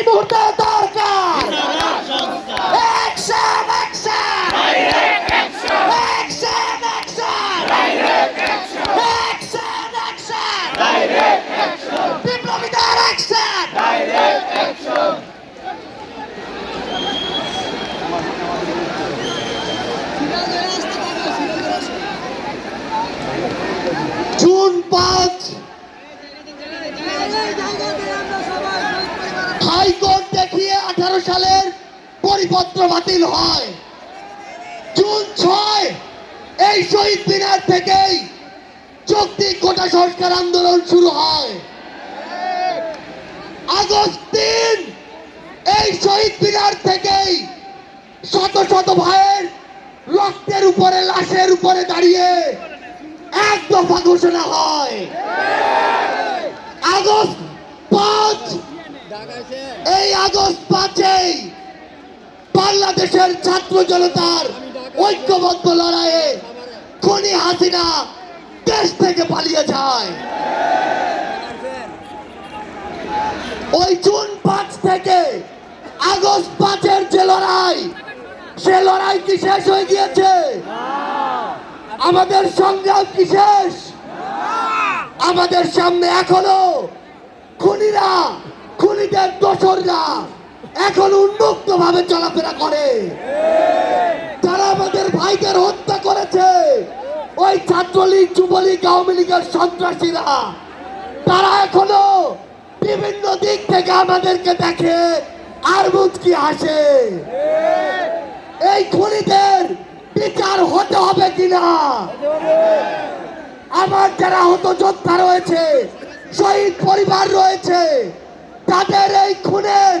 এই মুহূর্তে দরকার। অ্যাকশন অ্যাকশন জুন পাঁচ পরিপত্র বাতিল হয়। জুন ছয়, এই শহীদ মিনার থেকেই চুক্তি কোটা সংস্কার আন্দোলন শুরু হয়। আগস্ট তিন, এই শহীদ মিনার থেকেই শত শত ভাইয়ের রক্তের উপরে, লাশের উপরে দাঁড়িয়ে এক দফা ঘোষণা হয়। আগস্ট পাঁচ, এই আগস্ট পাঁচেই বাংলাদেশের ছাত্র জনতার ঐক্যবদ্ধ লড়াইয়ে খনি হাসিনা দেশ থেকে পালিয়ে যায়। ওই জুন পাঁচ থেকে আগস্ট পাঁচের যে লড়াই, সে লড়াই কি শেষ হয়ে গিয়েছে? আমাদের সংগ্রাম কি শেষ? আমাদের সামনে এখনও খুনিরা, খুনিদের দোসররা এখন উন্মুক্ত ভাবে চলাফেরা করে। যারা আমাদের ভাইদের হত্যা করেছে, ওই ছাত্রলীগ, যুবলীগ, আওয়ামী লীগের সন্ত্রাসীরা, তারা এখনও বিভিন্ন দিক থেকে আমাদেরকে দেখে আর মুচকি হাসে। এই খুনিদের বিচার হতে হবে কিনা? আমার যারা হত যোদ্ধা রয়েছে, শহীদ পরিবার রয়েছে, তাদের এই খুনের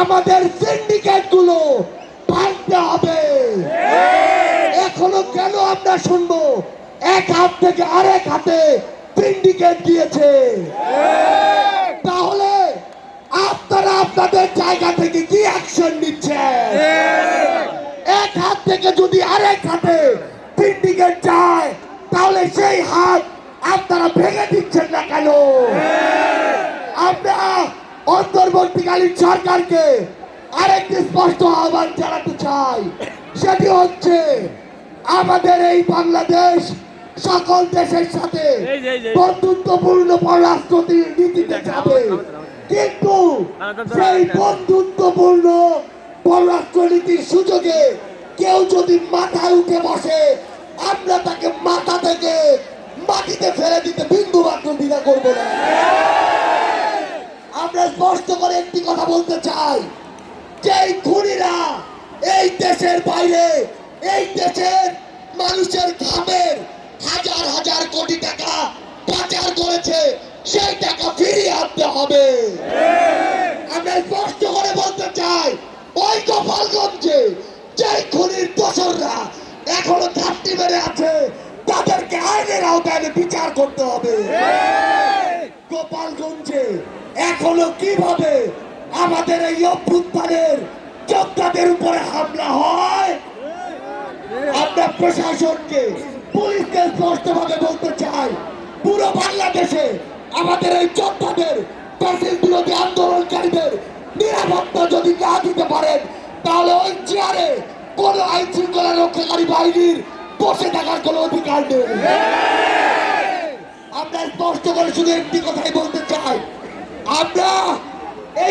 আমাদের সিন্ডিকেটগুলো হবে। এখনও কেন আমরা শুনব? এক হাত থেকে আরেক হাতে সিন্ডিকেট দিয়েছে। তাহলে আপনারা আপনাদের জায়গা থেকে কি অ্যাকশন নিচ্ছেন? এক হাত থেকে যদি আরেক হাতে সিন্ডিকেট যায়, তাহলে সেই হাত আপনারা ভেঙে দিচ্ছেন না কেন আমরা অন্তর্বর্তীকালীন সরকারকে আরেকটি স্পষ্ট আহ্বান জানাতে চাই। সেটি হচ্ছে আমাদের এই বাংলাদেশ সকল দেশের সাথে বন্ধুত্বপূর্ণ পররাষ্ট্র নীতিতে যাবে। কিন্তু সেই বন্ধুত্বপূর্ণ পররাষ্ট্রনীতির সুযোগে কেউ যদি মাথায় উঠে বসে আমরা তাকে মাথা থেকে মাটিতে ফেলে দিতে বিন্দু মাত্র দ্বিধা করব না। একটি কথা বলতে চাই। যে খুনিরা এই দেশের বাইরে, এই দেশের মানুষের ঘামের হাজার হাজার কোটি টাকা পাচার করেছে, সেই টাকা ফিরিয়ে আনতে হবে। আমরা স্পষ্ট করে বলতে চাই ওই গোপালগঞ্জে যে খুনির দোসররা এখনও ঘাপটি মেরে আছে, তাদেরকে আইনের আওতায় বিচার করতে গোপালগঞ্জে এখনও কীভাবে আমাদের এই অভ্যুত্থানের যোদ্ধাদের উপরে হামলা হয়? আমরা প্রশাসনকে, পুলিশকে স্পষ্টভাবে বলতে চাই, পুরো বাংলাদেশে আমাদের এই যোদ্ধাদের প্যাসিল বিরোধী আন্দোলনকারীদের নিরাপত্তা যদি না দিতে পারেন, তাহলে ওই চেয়ারে কোন আইন শৃঙ্খলা রক্ষাকারী বাহিনীর বসে থাকার কোনো অধিকার নেই। আমরা স্পষ্ট করে শুধু একটি কথাই বলতে চাই আমরা